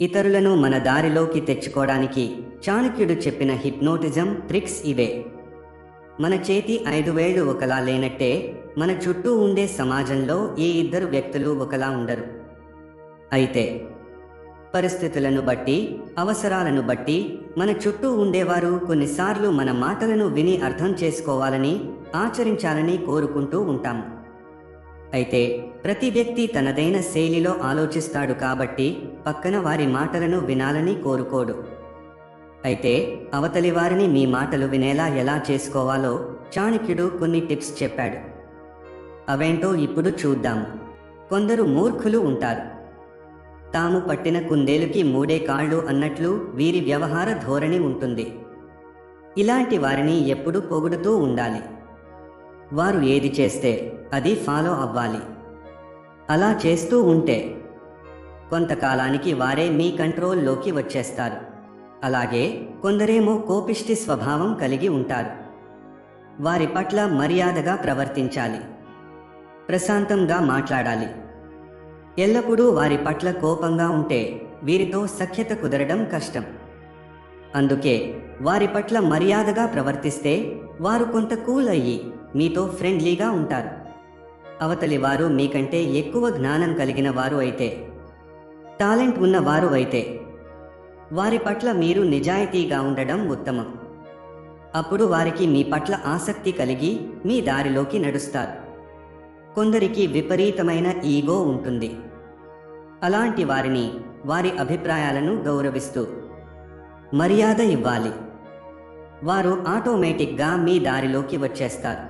ఇతరులను మన దారిలోకి తెచ్చుకోవడానికి చాణక్యుడు చెప్పిన హిప్నోటిజం ట్రిక్స్ ఇవే. మన చేతి ఐదు వేళ్ళు ఒకలా లేనట్టే మన చుట్టూ ఉండే సమాజంలో ఈ ఇద్దరు వ్యక్తులు ఒకలా ఉండరు. అయితే పరిస్థితులను బట్టి అవసరాలను బట్టి మన చుట్టూ ఉండేవారు కొన్నిసార్లు మన మాటలను విని అర్థం చేసుకోవాలని ఆచరించాలని కోరుకుంటూ ఉంటాం అయితే ప్రతి వ్యక్తి తనదైన శైలిలో ఆలోచిస్తాడు కాబట్టి పక్కన వారి మాటలను వినాలని కోరుకోడు. అయితే అవతలి వారిని మీ మాటలు వినేలా ఎలా చేసుకోవాలో చాణక్యుడు కొన్ని టిప్స్ చెప్పాడు. అవేంటో ఇప్పుడు చూద్దాము కొందరు మూర్ఖులు ఉంటారు. తాము పట్టిన కుందేలుకి మూడే కాళ్ళు అన్నట్లు వీరి వ్యవహార ధోరణి ఉంటుంది. ఇలాంటి వారిని ఎప్పుడూ పొగుడుతూ ఉండాలి. వారు ఏది చేస్తే అది ఫాలో అవ్వాలి. అలా చేస్తూ ఉంటే కొంతకాలానికి వారే మీ కంట్రోల్లోకి వచ్చేస్తారు. అలాగే కొందరేమో కోపిష్టి స్వభావం కలిగి ఉంటారు. వారి పట్ల మర్యాదగా ప్రవర్తించాలి. ప్రశాంతంగా మాట్లాడాలి. ఎల్లప్పుడూ వారి పట్ల కోపంగా ఉంటే వీరితో సఖ్యత కుదరడం కష్టం. అందుకే వారి పట్ల మర్యాదగా ప్రవర్తిస్తే వారు కొంత కూల్ అయ్యి మీతో ఫ్రెండ్లీగా ఉంటారు. అవతలి వారు మీకంటే ఎక్కువ జ్ఞానం కలిగిన వారు అయితే టాలెంట్ ఉన్న వారు అయితే వారి పట్ల మీరు నిజాయితీగా ఉండడం ఉత్తమం. అప్పుడు వారికి మీ పట్ల ఆసక్తి కలిగి మీ దారిలోకి నడుస్తారు. కొందరికి విపరీతమైన ఈగో ఉంటుంది. అలాంటి వారిని వారి అభిప్రాయాలను గౌరవిస్తూ మర్యాద ఇవ్వాలి. వారు ఆటోమేటిక్గా మీ దారిలోకి వచ్చేస్తారు.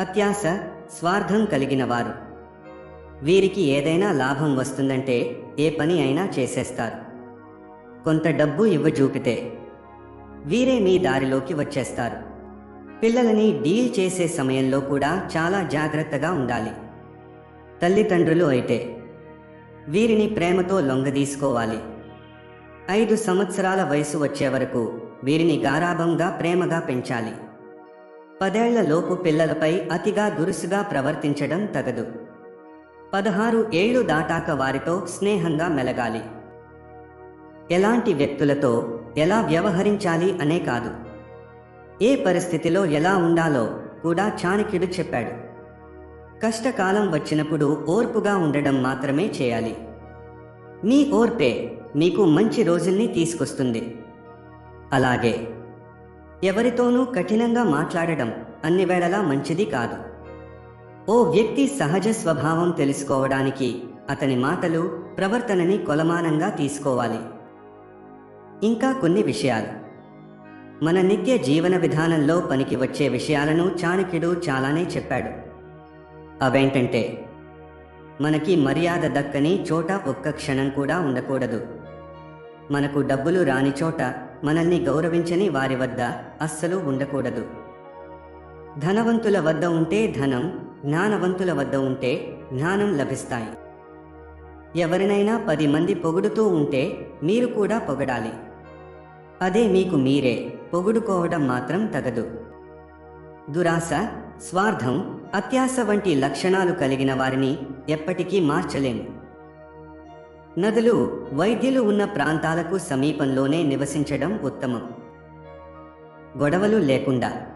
అత్యాశ స్వార్థం కలిగిన వారు వీరికి ఏదైనా లాభం వస్తుందంటే ఏ పని అయినా చేసేస్తారు. కొంత డబ్బు ఇవ్వజూపితే వీరే మీ దారిలోకి వచ్చేస్తారు. పిల్లలని డీల్ చేసే సమయంలో కూడా చాలా జాగ్రత్తగా ఉండాలి. తల్లిదండ్రులు అయితే వీరిని ప్రేమతో లొంగదీసుకోవాలి. ఐదు సంవత్సరాల వయసు వచ్చే వరకు వీరిని గారాభంగా ప్రేమగా పెంచాలి. పదేళ్ళలోపు పిల్లలపై అతిగా దురుసుగా ప్రవర్తించడం తగదు. పదహారు ఏళ్ళు దాటాక వారితో స్నేహంగా మెలగాలి. ఎలాంటి వ్యక్తులతో ఎలా వ్యవహరించాలి అనే కాదు. ఏ పరిస్థితిలో ఎలా ఉండాలో కూడా చాణక్యుడు చెప్పాడు. కష్టకాలం వచ్చినప్పుడు ఓర్పుగా ఉండడం మాత్రమే చేయాలి. మీ ఓర్పే మీకు మంచి రోజుల్ని తీసుకొస్తుంది. అలాగే ఎవరితోనూ కఠినంగా మాట్లాడడం అన్ని వేళలా మంచిది కాదు. ఓ వ్యక్తి సహజ స్వభావం తెలుసుకోవడానికి అతని మాటలు ప్రవర్తనని కొలమానంగా తీసుకోవాలి. ఇంకా కొన్ని విషయాలు. మన నిత్య జీవన విధానంలో పనికి వచ్చే విషయాలను చాణక్యుడు చాలానే చెప్పాడు. అవేంటంటే మనకి మర్యాద దక్కని చోట ఒక్క క్షణం కూడా ఉండకూడదు. మనకు డబ్బులు రాని చోట మనల్ని గౌరవించని వారి వద్ద అస్సలు ఉండకూడదు. ధనవంతుల వద్ద ఉంటే ధనం జ్ఞానవంతుల వద్ద ఉంటే జ్ఞానం లభిస్తాయి. ఎవరినైనా పది మంది పొగుడుతూ ఉంటే మీరు కూడా పొగడాలి. అదే మీకు మీరే పొగుడుకోవడం మాత్రం తగదు. దురాశ స్వార్థం అత్యాశ వంటి లక్షణాలు కలిగిన వారిని ఎప్పటికీ మార్చలేము. నదులు వైద్యులు ఉన్న ప్రాంతాలకు సమీపంలోనే నివసించడం ఉత్తమం. గొడవలు లేకుండా.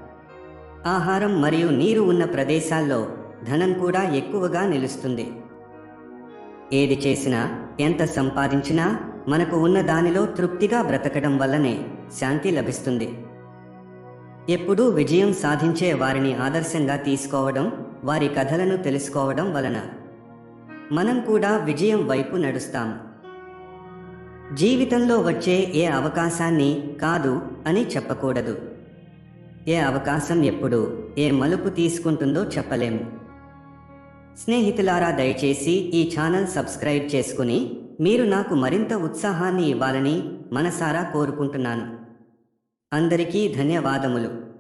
ఆహారం మరియు నీరు ఉన్న ప్రదేశాల్లో ధనం కూడా ఎక్కువగా నిలుస్తుంది. ఏది చేసినా ఎంత సంపాదించినా మనకు ఉన్న దానిలో తృప్తిగా బ్రతకడం వల్లనే శాంతి లభిస్తుంది. ఎప్పుడూ విజయం సాధించే వారిని ఆదర్శంగా తీసుకోవడం వారి కథలను తెలుసుకోవడం వలన. మనం కూడా విజయం వైపు నడుస్తాం. జీవితంలో వచ్చే ఏ అవకాశాన్ని కాదు అని చెప్పకూడదు. ఏ అవకాశం ఎప్పుడు ఏ మలుపు తీసుకుంటుందో చెప్పలేము స్నేహితులారా దయచేసి ఈ ఛానల్ సబ్స్క్రైబ్ చేసుకుని మీరు నాకు మరింత ఉత్సాహాన్ని ఇవ్వాలని మనసారా కోరుకుంటున్నాను. అందరికీ ధన్యవాదములు.